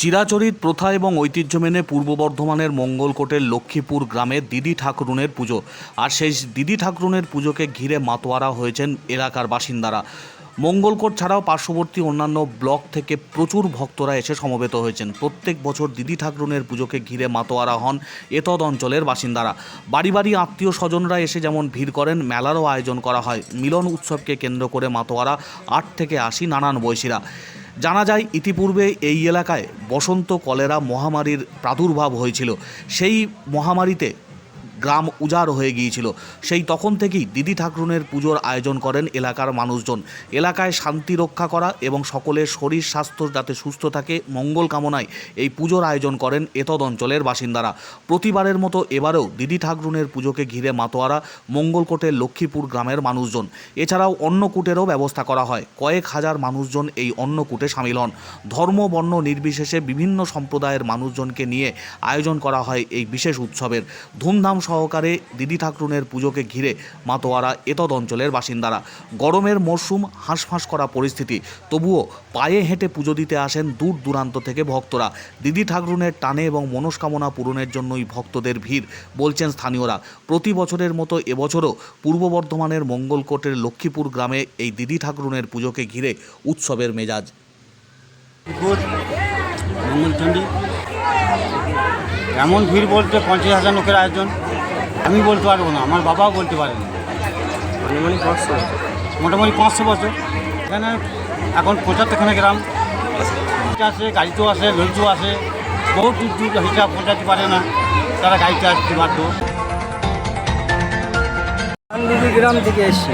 চিরাচরিত প্রথা এবং ঐতিহ্য মেনে পূর্ব বর্ধমানের মঙ্গলকোটের লক্ষ্মীপুর গ্রামে দিদি ঠাকুরুনের পুজো। আর সেই দিদি ঠাকুরুনের পুজোকে ঘিরে মাতোয়ারা হয়েছেন এলাকার বাসিন্দারা। মঙ্গলকোট ছাড়াও পার্শ্ববর্তী অন্যান্য ব্লক থেকে প্রচুর ভক্তরা এসে সমবেত হয়েছেন। প্রত্যেক বছর দিদি ঠাকুরুনের পুজোকে ঘিরে মাতোয়ারা হন এতদ অঞ্চলের বাসিন্দারা। বাড়ি বাড়ি আত্মীয় স্বজনরা এসে যেমন ভিড় করেন, মেলারও আয়োজন করা হয়। মিলন উৎসবকে কেন্দ্র করে মাতোয়ারা আট থেকে আশি নানান বয়সীরা। জানা যায় ইতিপূর্বে এই এলাকায় বসন্ত কলেরা মহামারীর প্রাদুর্ভাব হয়েছিল। সেই মহামারীতে গ্রাম উজাড় হয়ে গিয়েছিল। সেই তখন থেকেই দিদি ঠাকুরনের পুজোর আয়োজন করেন এলাকার মানুষজন। এলাকায় শান্তি রক্ষা করা এবং সকলের শরীর স্বাস্থ্য যাতে সুস্থ থাকে, মঙ্গল কামনায় এই পুজোর আয়োজন করেন এতদ অঞ্চলের বাসিন্দারা। প্রতিবারের মতো এবারেও দিদি ঠাকুরনের পুজোকে ঘিরে মাতোয়ারা মঙ্গলকোটের লক্ষ্মীপুর গ্রামের মানুষজন। এছাড়াও অন্নকূটেরও ব্যবস্থা করা হয়। কয়েক হাজার মানুষজন এই অন্নকূটে সামিল হন। ধর্ম, বর্ণ নির্বিশেষে বিভিন্ন সম্প্রদায়ের মানুষজনকে নিয়ে আয়োজন করা হয় এই বিশেষ উৎসবের। ধুমধাম সহকারে দিদি ঠাকুরনের পুজোকে ঘিরে মাতোয়ারা এতদ অঞ্চলের বাসিন্দারা। গরমের মরশুম হাঁসফাঁস করা পরিস্থিতি। তবুও পায়ে হেঁটে পুজো দিতে আসেন দূর দূরান্ত থেকে ভক্তরা। দিদি ঠাকুরনের টানে এবং মনস্কামনা পূরণের জন্যই ভক্তদের ভিড়, বলছেন স্থানীয়রা। প্রতি বছরের মতো এবছরও পূর্ব বর্ধমানের মঙ্গলকোটের লক্ষ্মীপুর গ্রামে এই দিদি ঠাকুরনের পুজোকে ঘিরে উৎসবের মেজাজ। এমন ভিড় বলতে পঞ্চাশ হাজার লোকের আয়োজন। আমি বলতে পারব না আমার বাবাও বলতে পারেন আনুমানিক পাঁচশো। মোটামুটি পাঁচশো বছর। এখানে এখন পঁচাত্তরখানা গ্রাম। আসে গাড়িতেও আসে লরিতেও আসে বহু দূর দূর হিসাব পৌঁছাতে পারে না তারা গাড়িতে আসতে বাধ্য। গ্রাম থেকে এসছি।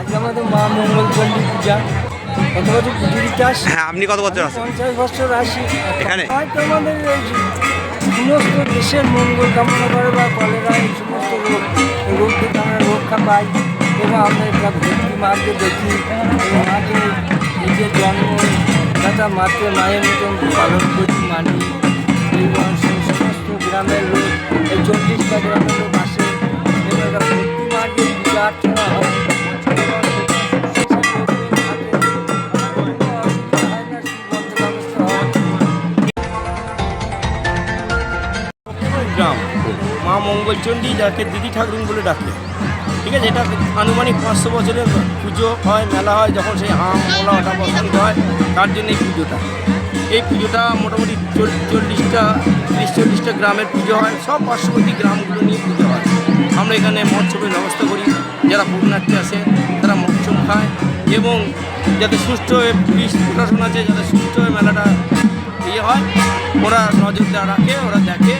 আজকে আমাদের মা মঙ্গল মঙ্গলচণ্ডী পূজা। কত বছর হ্যাঁ আপনি কত বছর আছেন? পঞ্চাশ বছর আসি এখানে? আমাদের সমস্ত দেশের মঙ্গল কামনা করে বা কলেরা এই সমস্ত রোগ, এই রোগ থেকে আমরা রক্ষা পাই এবং আমরা এটা ভক্তি মাকে দেখি। এবং মাকে নিজের জন্ম, দাতা মাকে মায়ের মতন পালন করি, মানি এবং সমস্ত গ্রামের লোক, এই চল্লিশটা গ্রামের লোক মা মঙ্গলচণ্ডী যাকে দিদি ঠাকুরুন বলে ডাকে ঠিক আছে, এটা আনুমানিক পাঁচশো বছরের পুজো হয়, মেলা হয়, যখন সেই আম মোলা ওটা বসন্ত হয়, তার জন্য এই পুজোটা। এই পুজোটা মোটামুটি চল্লিশটা, তিরিশ, চল্লিশটা গ্রামের পুজো হয়, সব পার্শ্ববর্তী গ্রামগুলো নিয়ে পুজো হয়। আমরা এখানে মৎস্যের ব্যবস্থা করি, যারা পুণ্যার্থী আসে, তারা মৎস্য খায় এবং যাতে সুস্থ হয়ে পুলিশ প্রশাসন আছে, যাতে সুস্থ হয়ে মেলাটা ইয়ে হয়, ওরা নজর দেওয়া রাখে, ওরা দেখে।